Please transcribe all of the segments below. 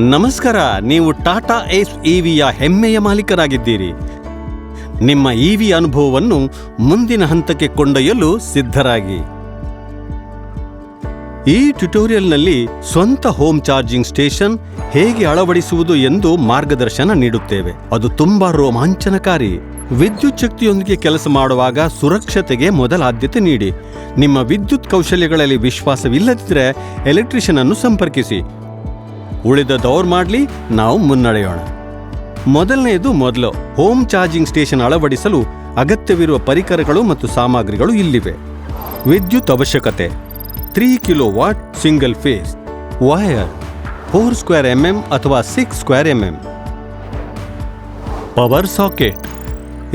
ನಮಸ್ಕಾರ, ನೀವು ಟಾಟಾ ಏಸ್ ಇವಿಯ ಹೆಮ್ಮೆಯ ಮಾಲೀಕರಾಗಿದ್ದೀರಿ. ನಿಮ್ಮ ಇವಿ ಅನುಭವವನ್ನು ಮುಂದಿನ ಹಂತಕ್ಕೆ ಕೊಂಡೊಯ್ಯಲು ಸಿದ್ಧರಾಗಿ. ಈ ಟ್ಯುಟೋರಿಯಲ್ನಲ್ಲಿ ಸ್ವಂತ ಹೋಮ್ ಚಾರ್ಜಿಂಗ್ ಸ್ಟೇಷನ್ ಹೇಗೆ ಅಳವಡಿಸುವುದು ಎಂದು ಮಾರ್ಗದರ್ಶನ ನೀಡುತ್ತೇವೆ. ಅದು ತುಂಬಾ ರೋಮಾಂಚನಕಾರಿ. ವಿದ್ಯುತ್ ಶಕ್ತಿಯೊಂದಿಗೆ ಕೆಲಸ ಮಾಡುವಾಗ ಸುರಕ್ಷತೆಗೆ ಮೊದಲ ಆದ್ಯತೆ ನೀಡಿ. ನಿಮ್ಮ ವಿದ್ಯುತ್ ಕೌಶಲ್ಯಗಳಲ್ಲಿ ವಿಶ್ವಾಸವಿಲ್ಲದಿದ್ದರೆ ಎಲೆಕ್ಟ್ರಿಷಿಯನ್ ಅನ್ನು ಸಂಪರ್ಕಿಸಿ. ಉಳಿದ ದೌರ್ ಮಾಡಲಿ ನಾವು ಮುನ್ನಡೆಯೋಣ. ಮೊದಲನೆಯದು ಮೊದಲು ಹೋಮ್ ಚಾರ್ಜಿಂಗ್ ಸ್ಟೇಷನ್ ಅಳವಡಿಸಲು ಅಗತ್ಯವಿರುವ ಪರಿಕರಗಳು ಮತ್ತು ಸಾಮಗ್ರಿಗಳು ಇಲ್ಲಿವೆ. ವಿದ್ಯುತ್ ಅವಶ್ಯಕತೆ three kilo watt single phase wire four square mm ಅಥವಾ six square mm power socket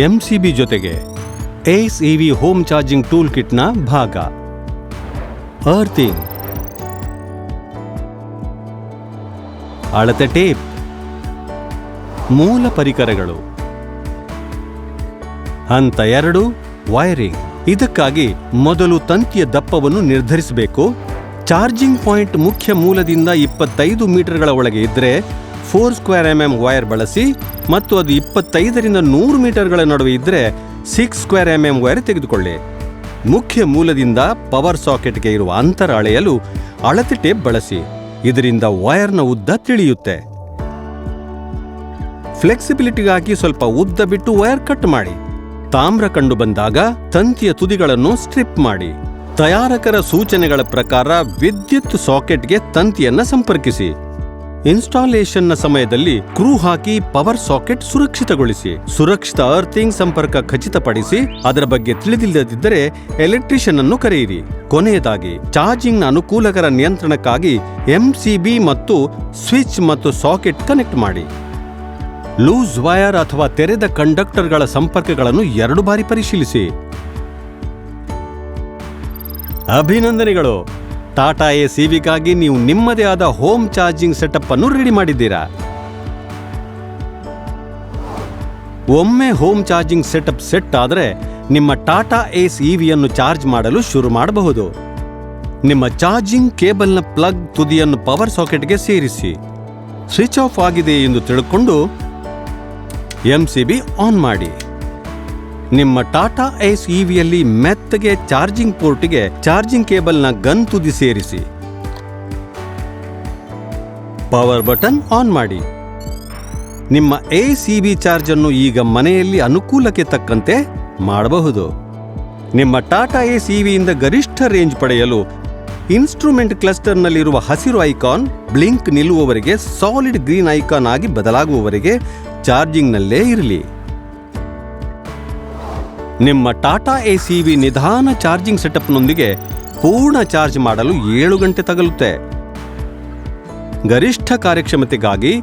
M C B ಜೊತೆಗೆ S E V home charging tool ಕಿಟ್ನ ಭಾಗ. ಅರ್ಥಿಂಗ್ ಅಳತೆ ಟೇಪ್. ಮೂಲ ಪರಿಕರಗಳು. ಹಂತ ಎರಡು, ವೈರಿಂಗ್. ಇದಕ್ಕಾಗಿ ಮೊದಲು ತಂತಿಯ ದಪ್ಪವನ್ನು ನಿರ್ಧರಿಸಬೇಕು. ಚಾರ್ಜಿಂಗ್ ಪಾಯಿಂಟ್ ಮುಖ್ಯ ಮೂಲದಿಂದ ಇಪ್ಪತ್ತೈದು ಮೀಟರ್ಗಳ ಒಳಗೆ ಇದ್ದರೆ ಫೋರ್ ಸ್ಕ್ವೇರ್ ಎಂಎಂ ವೈರ್ ಬಳಸಿ ಮತ್ತು ಅದು ಇಪ್ಪತ್ತೈದರಿಂದ ನೂರು ಮೀಟರ್ಗಳ ನಡುವೆ ಇದ್ದರೆ ಸಿಕ್ಸ್ ಸ್ಕ್ವೇರ್ ಎಂಎಂ ವೈರ್ ತೆಗೆದುಕೊಳ್ಳಿ. ಮುಖ್ಯ ಮೂಲದಿಂದ ಪವರ್ ಸಾಕೆಟ್ಗೆ ಇರುವ ಅಂತರ ಅಳೆಯಲು ಅಳತೆ ಟೇಪ್ ಬಳಸಿ. ಇದರಿಂದ ವೈರ್ನ ಉದ್ದ ತಿಳಿಯುತ್ತೆ. ಫ್ಲೆಕ್ಸಿಬಿಲಿಟಿಗಾಗಿ ಸ್ವಲ್ಪ ಉದ್ದ ಬಿಟ್ಟು ವೈರ್ ಕಟ್ ಮಾಡಿ. ತಾಮ್ರ ಕಂಡು ಬಂದಾಗ ತಂತಿಯ ತುದಿಗಳನ್ನು ಸ್ಟ್ರಿಪ್ ಮಾಡಿ. ತಯಾರಕರ ಸೂಚನೆಗಳ ಪ್ರಕಾರ ವಿದ್ಯುತ್ ಸಾಕೆಟ್ಗೆ ತಂತಿಯನ್ನ ಸಂಪರ್ಕಿಸಿ. ಇನ್ಸ್ಟಾಲೇಷನ್ನ ಸಮಯದಲ್ಲಿ ಕ್ರೂ ಹಾಕಿ ಪವರ್ ಸಾಕೆಟ್ ಸುರಕ್ಷಿತಗೊಳಿಸಿ, ಸುರಕ್ಷಿತ ಅರ್ಥಿಂಗ್ ಸಂಪರ್ಕ ಖಚಿತಪಡಿಸಿ, ಅದರ ಬಗ್ಗೆ ತಿಳಿದಿಲ್ಲದಿದ್ದರೆ ಎಲೆಕ್ಟ್ರಿಷಿಯನ್ ಅನ್ನು ಕರೆಯಿರಿ. ಕೊನೆಯದಾಗಿ ಚಾರ್ಜಿಂಗ್ನ ಅನುಕೂಲಕರ ನಿಯಂತ್ರಣಕ್ಕಾಗಿ ಎಂಸಿಬಿ ಮತ್ತು ಸ್ವಿಚ್ ಮತ್ತು ಸಾಕೆಟ್ ಕನೆಕ್ಟ್ ಮಾಡಿ. ಲೂಸ್ ವೈರ್ ಅಥವಾ ತೆರೆದ ಕಂಡಕ್ಟರ್ಗಳ ಸಂಪರ್ಕಗಳನ್ನು ಎರಡು ಬಾರಿ ಪರಿಶೀಲಿಸಿ. ಅಭಿನಂದನೆಗಳು. ಟಾಟಾ ಎ ಸಿವಿಗಾಗಿ ನೀವು ನಿಮ್ಮದೇ ಆದ ಹೋಮ್ ಚಾರ್ಜಿಂಗ್ ಸೆಟಪ್ ಅನ್ನು ರೆಡಿ ಮಾಡಿದ್ದೀರಾ? ಒಮ್ಮೆ ಹೋಮ್ ಚಾರ್ಜಿಂಗ್ ಸೆಟಪ್ ಸೆಟ್ ಆದರೆ ನಿಮ್ಮ ಟಾಟಾ ಏಸ್ ಇವಿಯನ್ನು ಚಾರ್ಜ್ ಮಾಡಲು ಶುರು ಮಾಡಬಹುದು. ನಿಮ್ಮ ಚಾರ್ಜಿಂಗ್ ಕೇಬಲ್ನ ಪ್ಲಗ್ ತುದಿಯನ್ನು ಪವರ್ ಸಾಕೆಟ್ಗೆ ಸೇರಿಸಿ. ಸ್ವಿಚ್ ಆಫ್ ಆಗಿದೆ ಎಂದು ತಿಳ್ಕೊಂಡು ಎಂಸಿಬಿ ಆನ್ ಮಾಡಿ. ನಿಮ್ಮ ಟಾಟಾ ಏಸ್ ಇವಿಯಲ್ಲಿ ಮೆತ್ತಗೆ ಚಾರ್ಜಿಂಗ್ ಪೋರ್ಟಿಗೆ ಚಾರ್ಜಿಂಗ್ ಕೇಬಲ್ನ ಗನ್ ತುದಿ ಸೇರಿಸಿ. ಪವರ್ ಬಟನ್ ಆನ್ ಮಾಡಿ. ನಿಮ್ಮ ಎ ಸಿ ಬಿ ಚಾರ್ಜ್ ಅನ್ನು ಈಗ ಮನೆಯಲ್ಲಿ ಅನುಕೂಲಕ್ಕೆ ತಕ್ಕಂತೆ ಮಾಡಬಹುದು. ನಿಮ್ಮ ಟಾಟಾ ಎ ಸಿ ವಿಯಿಂದ ಗರಿಷ್ಠ ರೇಂಜ್ ಪಡೆಯಲು ಇನ್ಸ್ಟ್ರೂಮೆಂಟ್ ಕ್ಲಸ್ಟರ್ನಲ್ಲಿರುವ ಹಸಿರು ಐಕಾನ್, ಬ್ಲಿಂಕ್ ನಿಲ್ಲುವವರೆಗೆ ಸಾಲಿಡ್ ಗ್ರೀನ್ ಐಕಾನ್ ಆಗಿ ಬದಲಾಗುವವರೆಗೆ ಚಾರ್ಜಿಂಗ್ನಲ್ಲೇ ಇರಲಿ. ನಿಮ್ಮ ಟಾಟಾ ಎ ಸಿ ವಿ ನಿಧಾನ ಚಾರ್ಜಿಂಗ್ ಸೆಟಪ್ನೊಂದಿಗೆ ಪೂರ್ಣ ಚಾರ್ಜ್ ಮಾಡಲು ಏಳು ಗಂಟೆ ತಗಲುತ್ತೆ. ಗರಿಷ್ಠ ಕಾರ್ಯಕ್ಷಮತೆಗಾಗಿ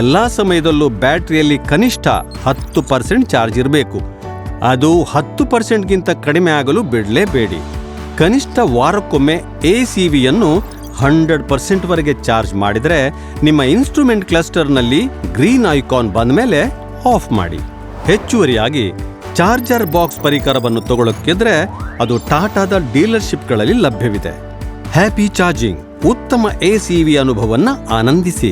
ಎಲ್ಲ ಸಮಯದಲ್ಲೂ ಬ್ಯಾಟರಿಯಲ್ಲಿ ಕನಿಷ್ಠ ಹತ್ತು ಪರ್ಸೆಂಟ್ ಚಾರ್ಜ್ ಇರಬೇಕು. ಅದು ಹತ್ತು ಪರ್ಸೆಂಟ್ಗಿಂತ ಕಡಿಮೆ ಆಗಲು ಬಿಡಲೇಬೇಡಿ. ಕನಿಷ್ಠ ವಾರಕ್ಕೊಮ್ಮೆ ಎ ಸಿ ವಿಯನ್ನು ಹಂಡ್ರೆಡ್ ಪರ್ಸೆಂಟ್ವರೆಗೆ ಚಾರ್ಜ್ ಮಾಡಿದರೆ ನಿಮ್ಮ ಇನ್ಸ್ಟ್ರೂಮೆಂಟ್ ಕ್ಲಸ್ಟರ್ನಲ್ಲಿ ಗ್ರೀನ್ ಐಕಾನ್ ಬಂದ ಮೇಲೆ ಆಫ್ ಮಾಡಿ. ಹೆಚ್ಚುವರಿಯಾಗಿ ಚಾರ್ಜರ್ ಬಾಕ್ಸ್ ಪರಿಕರವನ್ನು ತಗೊಳ್ಳೋಕ್ಕಿದ್ರೆ ಅದು ಟಾಟಾದ ಡೀಲರ್ಶಿಪ್ಗಳಲ್ಲಿ ಲಭ್ಯವಿದೆ. ಹ್ಯಾಪಿ ಚಾರ್ಜಿಂಗ್, ಉತ್ತಮ ಎ ಸಿ ವಿ ಅನುಭವವನ್ನು ಆನಂದಿಸಿ.